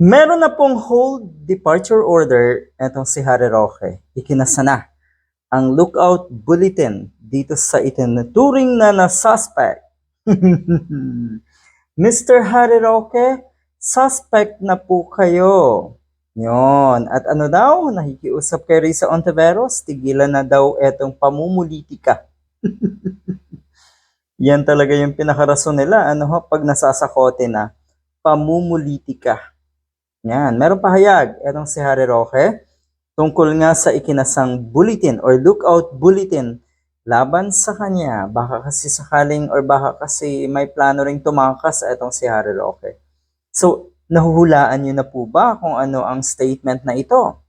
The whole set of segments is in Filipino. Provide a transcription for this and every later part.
Meron na pong hold departure order etong si Harry Roque. Ikinasa na ang lookout bulletin dito sa itinuturing na na suspect. Mr. Harry Roque, suspect na po kayo. Yon. At ano daw, nakikiusap kay Risa Ontiveros, tigilan na daw etong pamumulitika. Yan talaga yung pinakarason nila, ano ho, pag nasasakote na, pamumulitika. Yan, meron pahayag, etong si Harry Roque, tungkol nga sa ikinasang bulletin or lookout bulletin laban sa kanya. Baka kasi sakaling or baka kasi may plano ring tumakas etong si Harry Roque. So, nahuhulaan nyo na po ba kung ano ang statement na ito?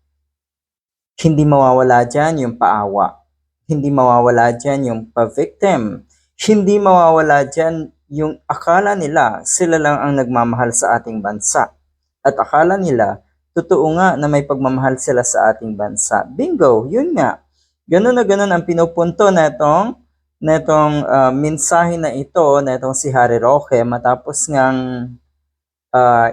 Hindi mawawala dyan yung paawa. Hindi mawawala dyan yung pa-victim. Hindi mawawala dyan yung akala nila sila lang ang nagmamahal sa ating bansa. At akala nila, totoo nga na may pagmamahal sila sa ating bansa. Bingo, yun nga. Ganun na ganun ang pinupunto na itong, na itong ah, mensahe na ito, na itong si Harry Roque, matapos ngang ah,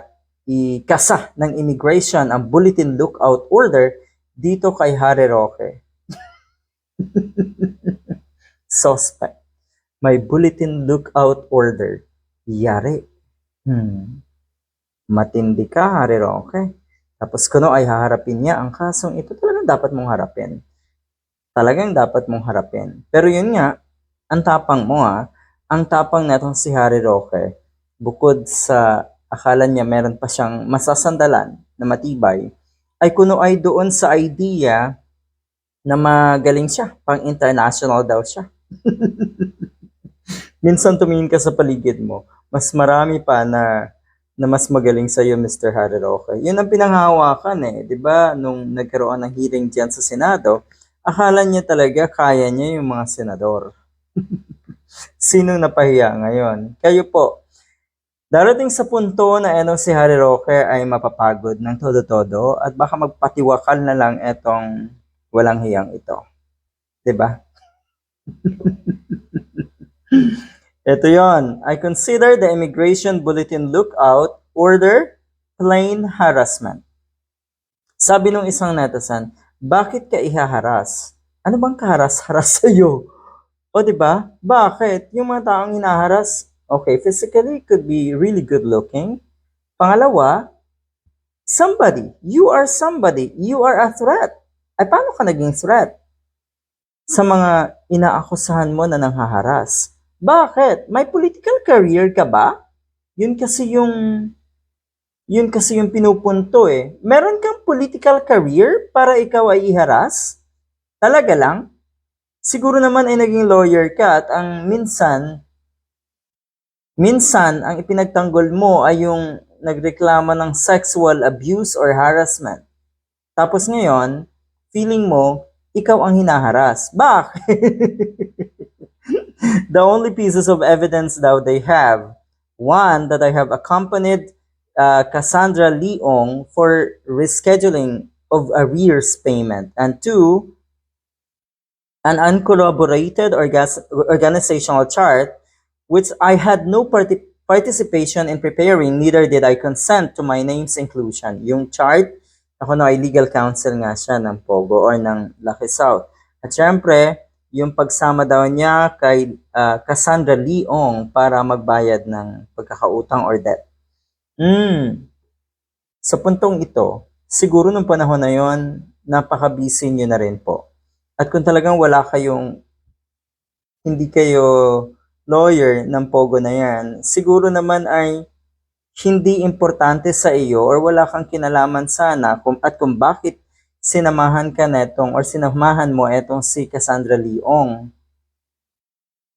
ikasa ng immigration ang bulletin lookout order dito kay Harry Roque. Suspect. May bulletin lookout order. Yari. Hmm. Matindi ka, Harry Roque. Tapos kuno ay haharapin niya ang kasong ito. Talagang dapat mong harapin. Talagang dapat mong harapin. Pero yun nga, ang tapang mo ha, ang tapang netong si Harry Roque, bukod sa akala niya meron pa siyang masasandalan na matibay, ay kuno ay doon sa idea na magaling siya, pang international daw siya. Minsan tumingin ka sa paligid mo, mas marami pa na na mas magaling sa iyo, Mr. Harry Roque. Yun ang pinanghawakan eh, 'di ba? Nung nagkaroon ng hearing diyan sa Senado, akala niya talaga kaya niya yung mga senador. Sino napahiya ngayon? Kayo po. Darating sa punto na ano si Harry Roque ay mapapagod ng todo-todo at baka magpatiwakal na lang etong walang hiyang ito. 'Di ba? Ito yon. I consider the Immigration Bulletin Lookout Order plain harassment. Sabi nung isang netizen, bakit ka ihaharas? Ano bang kaharas-haras sa'yo? O di ba? Bakit? Yung mga taong hinaharas, okay, physically could be really good looking. Pangalawa, somebody. You are somebody. You are a threat. Ay, paano ka naging threat? Sa mga inaakusahan mo na nanghaharas. Bakit? May political career ka ba? Yun kasi yung yun kasi yung pinupunto eh. Meron kang political career para ikaw ay iharas? Talaga lang? Siguro naman ay naging lawyer ka at ang minsan minsan ang ipinagtanggol mo ay yung nagreklamo ng sexual abuse or harassment. Tapos ngayon, feeling mo, ikaw ang hinaharas. Bakit? the only pieces of evidence daw they have, one, that I have accompanied uh, Cassandra Leong for rescheduling of arrears payment, and two, an uncorroborated orgas- organizational chart which I had no parti- participation in preparing, neither did I consent to my name's inclusion. Yung chart, ako no, ay legal counsel nga siya ng Pogo or ng Lucky South. At syempre, yung pagsama daw niya kay ah, Cassandra Leong para magbayad ng pagkakautang or debt. Hmm. Sa puntong ito, siguro nung panahon na yon, napaka-busy nyo na rin po. At kung talagang wala kayong, hindi kayo lawyer ng Pogo na yan, siguro naman ay hindi importante sa iyo or wala kang kinalaman sana kung, at kung bakit sinamahan ka netong or sinamahan mo etong si Cassandra Leong.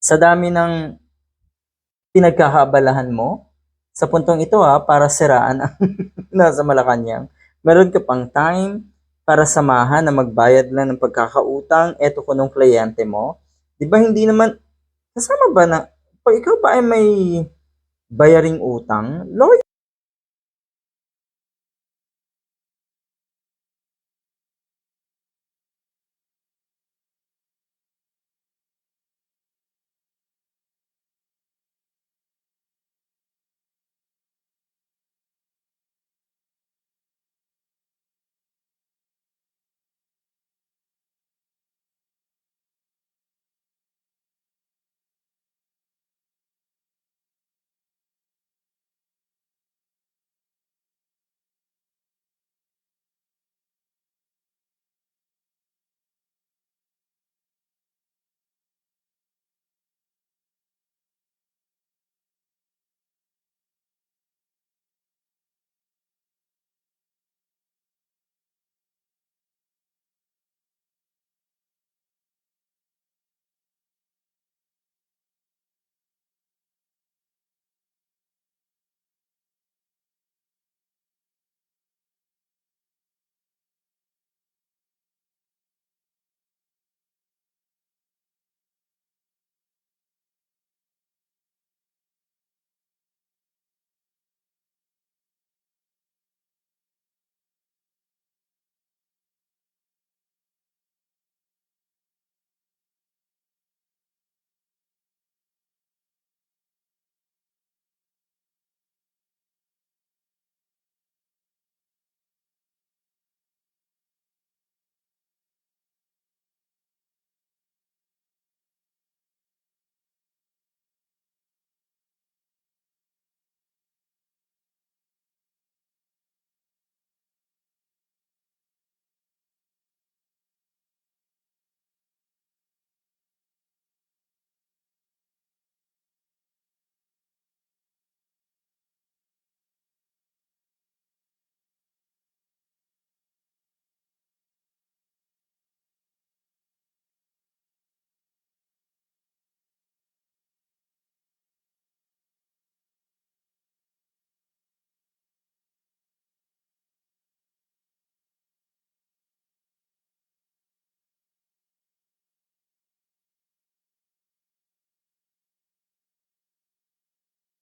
Sa dami ng pinagkakaabalahan mo, sa puntong ito ha, para siraan ang nasa Malacanang, meron ka pang time para samahan na magbayad lang ng pagkakautang, eto ko nung kliyente mo. Di ba hindi naman, kasama ba na, pag ikaw pa ay may bayaring utang, lawyer